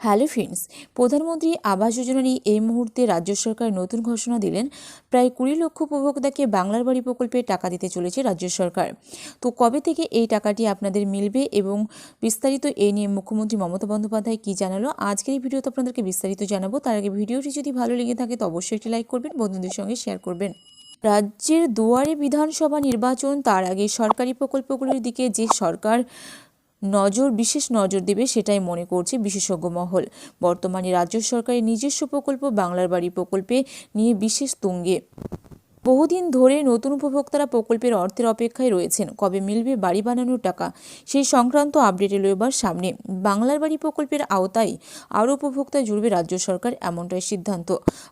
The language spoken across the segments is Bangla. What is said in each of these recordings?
হ্যালো ফ্রেন্ডস, প্রধানমন্ত্রী আবাস যোজনা নিয়ে এই মুহূর্তে রাজ্য সরকার নতুন ঘোষণা দিলেন, প্রায় কুড়ি লক্ষ উপভোক্তাকে বাংলার বাড়ি প্রকল্পে টাকা দিতে চলেছে রাজ্য সরকার। তো কবে থেকে এই টাকাটি আপনাদের মিলবে এবং বিস্তারিত এই নিয়ে মুখ্যমন্ত্রী মমতা বন্দ্যোপাধ্যায় কী জানালো? আজকের এই ভিডিওতে আপনাদেরকে বিস্তারিত জানাব। তার আগে ভিডিওটি যদি ভালো লেগে থাকে তো অবশ্যই একটি লাইক করবেন, বন্ধুদের সঙ্গে শেয়ার করবেন। রাজ্যের দুয়ারে বিধানসভা নির্বাচন তার আগে সরকারি প্রকল্পগুলির দিকে যে সরকার নজর, বিশেষ নজর দেবে সেটাই মনে করছে বিশেষজ্ঞ মহল। বর্তমানে রাজ্য সরকারের নিজস্ব প্রকল্প, বাংলার বাড়ি প্রকল্পে নিয়ে বিশেষ তুঙ্গে। বহুদিন ধরে নতুন উপভোক্তারা প্রকল্পের অর্থের অপেক্ষায় রয়েছেন। কবে মিলবে বাড়ি বানানোর টাকা, সেই সংক্রান্ত আপডেট এলো এবার সামনে। বাংলার বাড়ি প্রকল্পের আওতায় আরও উপভোক্তা জুড়বে রাজ্য সরকার এমনটাই সিদ্ধান্ত।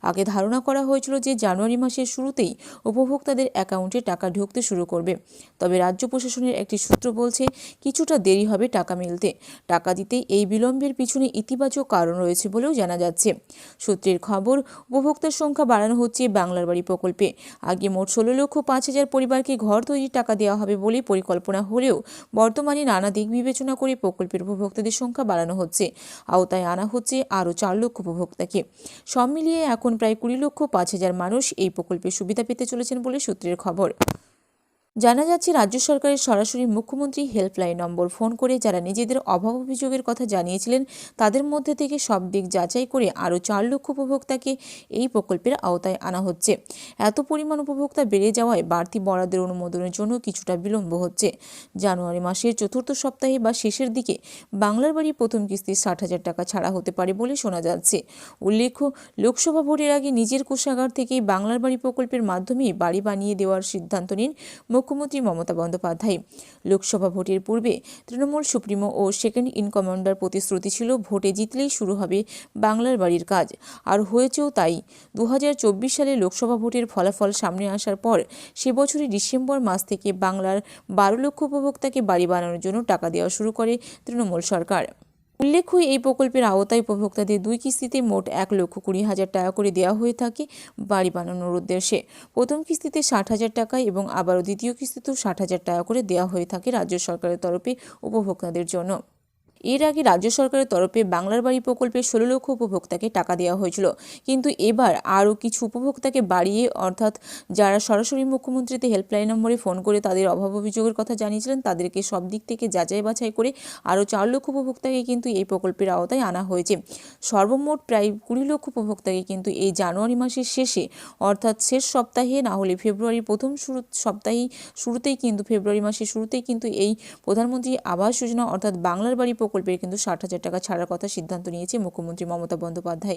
আগে ধারণা করা হয়েছিল যে জানুয়ারি মাসের শুরুতেই উপভোক্তাদের অ্যাকাউন্টে টাকা ঢুকতে শুরু করবে। তবে রাজ্য প্রশাসনের একটি সূত্র বলছে, কিছুটা দেরি হবে টাকা মিলতে। টাকা দিতে এই বিলম্বের পিছনে ইতিবাচক কারণ রয়েছে বলেও জানা যাচ্ছে। সূত্রের খবর, উপভোক্তার সংখ্যা বাড়ানো হচ্ছে বাংলার বাড়ি প্রকল্পে। আগে মোট ষোলো লক্ষ পাঁচ হাজার পরিবারকে ঘর তৈরির টাকা দেওয়া হবে বলে পরিকল্পনা হলেও বর্তমানে নানা দিক বিবেচনা করে প্রকল্পের উপভোক্তাদের সংখ্যা বাড়ানো হচ্ছে। আওতায় আনা হচ্ছে আরও চার লক্ষ উপভোক্তাকে। সব মিলিয়ে এখন প্রায় কুড়ি লক্ষ পাঁচ হাজার মানুষ এই প্রকল্পের সুবিধা পেতে চলেছেন বলে সূত্রের খবর। জানা যাচ্ছে, রাজ্য সরকারের সরাসরি মুখ্যমন্ত্রী হেল্পলাইন নম্বর ফোন করে যারা নিজেদের অভাব অভিযোগের কথা জানিয়েছিলেন, তাদের মধ্যে থেকে সব দিক যাচাই করে আরও চার লক্ষ উপভোক্তাকে এই প্রকল্পের আওতায় আনা হচ্ছে। এত পরিমাণ উপভোক্তা বেড়ে যাওয়ায় বাড়তি বরাদ্দের অনুমোদনের জন্য কিছুটা বিলম্ব হচ্ছে। জানুয়ারি মাসের চতুর্থ সপ্তাহে বা শেষের দিকে বাংলার বাড়ি প্রথম কিস্তির ষাট হাজার টাকা ছাড়া হতে পারে বলে শোনা যাচ্ছে। উল্লেখ্য, লোকসভা ভোটের আগে নিজের কোষাগার থেকেই বাংলার বাড়ি প্রকল্পের মাধ্যমে বাড়ি বানিয়ে দেওয়ার সিদ্ধান্ত নিন মুখ্যমন্ত্রী মমতা বন্দ্যোপাধ্যায়। লোকসভা ভোটের পূর্বে তৃণমূল সুপ্রিমো ও সেকেন্ড ইন কমান্ডার প্রতিশ্রুতি ছিল, ভোটে জিতলেই শুরু হবে বাংলার বাড়ির কাজ। আর হয়েছেও তাই। দু হাজার চব্বিশ সালে লোকসভা ভোটের ফলাফল সামনে আসার পর সে বছরই ডিসেম্বর মাস থেকে বাংলার বারো লক্ষ উপভোক্তাকে বাড়ি বানানোর জন্য টাকা দেওয়া শুরু করে তৃণমূল সরকার। উল্লেখ্য, এই প্রকল্পের আওতায় উপভোক্তাদের দুই কিস্তিতে মোট এক লক্ষ কুড়ি হাজার টাকা করে দেওয়া হয়ে থাকে বাড়ি বানানোর উদ্দেশ্যে। প্রথম কিস্তিতে ষাট হাজার টাকা এবং আবারও দ্বিতীয় কিস্তিতেও ষাট হাজার টাকা করে দেওয়া হয়ে থাকে রাজ্য সরকারের তরফে উপভোক্তাদের জন্য। এর আগে রাজ্য সরকারের তরফে বাংলার বাড়ি প্রকল্পে ষোলো লক্ষ উপভোক্তাকে টাকা দেওয়া হয়েছিল। কিন্তু এবার আরও কিছু উপভোক্তাকে বাড়িয়ে, অর্থাৎ যারা সরাসরি মুখ্যমন্ত্রীতে হেল্পলাইন নম্বরে ফোন করে তাদের অভাব অভিযোগের কথা জানিয়েছিলেন, তাদেরকে সব দিক থেকে যাচাই বাছাই করে আরও চার লক্ষ উপভোক্তাকে কিন্তু এই প্রকল্পের আওতায় আনা হয়েছে। সর্বমোট প্রায় কুড়ি লক্ষ উপভোক্তাকে কিন্তু এই জানুয়ারি মাসের শেষে, অর্থাৎ শেষ সপ্তাহে না হলে ফেব্রুয়ারির প্রথম শুরু সপ্তাহেই শুরুতেই কিন্তু, ফেব্রুয়ারি মাসের শুরুতেই কিন্তু এই প্রধানমন্ত্রী আবাস যোজনা, অর্থাৎ বাংলার বাড়ি প্রকল্পের কিন্তু ষাট হাজার টাকা ছাড়ার কথা সিদ্ধান্ত নিয়েছে মুখ্যমন্ত্রী মমতা বন্দ্যোপাধ্যায়।